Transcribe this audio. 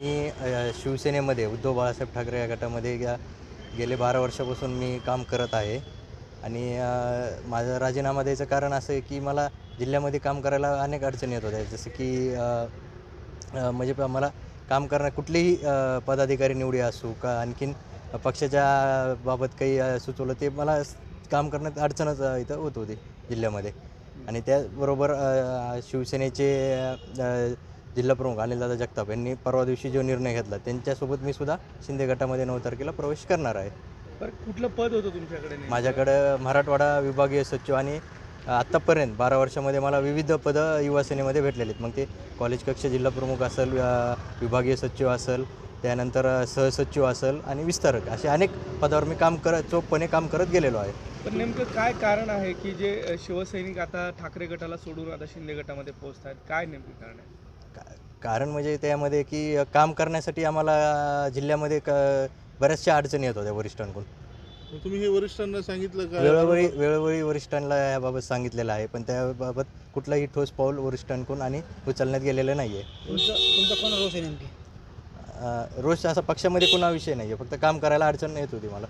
मी शिवसेनेमध्ये उद्धव बाळासाहेब ठाकरे या गटामध्ये गे गेले बारा वर्षापासून मी काम करत आहे. आणि माझा राजीनामा द्यायचं कारण असं आहे की मला जिल्ह्यामध्ये काम करायला अनेक अडचणी येत होत्या. जसं की म्हणजे प- मला काम करणं कुठलीही पदाधिकारी निवडी असू का आणखीन पक्षाच्या बाबत काही सुचवलं ते मला काम करण्यात अडचणच इथं होत होती जिल्ह्यामध्ये. आणि त्याचबरोबर शिवसेनेचे जिल्हाप्रमुख अनिलदादा जगताप यांनी परवा दिवशी जो निर्णय घेतला त्यांच्यासोबत मी सुद्धा शिंदे गटामध्ये नऊ तारखेला प्रवेश करणार आहे. बरं कुठलं पद होतं तुमच्याकडे? माझ्याकडं मराठवाडा विभागीय सचिव आणि आत्तापर्यंत बारा वर्षामध्ये मला विविध पदं युवा सेनेमध्ये भेटलेली आहेत. मग ते कॉलेज कक्ष जिल्हाप्रमुख असेल विभागीय सचिव असेल त्यानंतर सहसचिव असेल आणि विस्तारक असे अनेक पदावर मी काम करत चोखपणे काम करत गेलेलो आहे. पण नेमकं काय कारण आहे की जे शिवसैनिक आता ठाकरे गटाला सोडून आता शिंदे गटामध्ये पोहोचत आहेत काय नेमकं कारण आहे? का- कारण म्हणजे त्यामध्ये की काम करण्यासाठी आम्हाला जिल्ह्यामध्ये क बऱ्याचशा अडचणी येत होत्या वरिष्ठांकडून. मग तुम्ही हे वरिष्ठांना सांगितलं का? वेळोवेळी वेळोवेळी वरिष्ठांना याबाबत सांगितलेलं आहे पण त्याबाबत कुठलाही ठोस पाऊल वरिष्ठांकडून आणि उचलण्यात गेलेलं नाही आहे तुमचं तुमचा कोण रोष आहे नेमकी? अ, रोज असा पक्षामध्ये कुणा विषय नाही आहे फक्त काम करायला अडचण येत होती मला.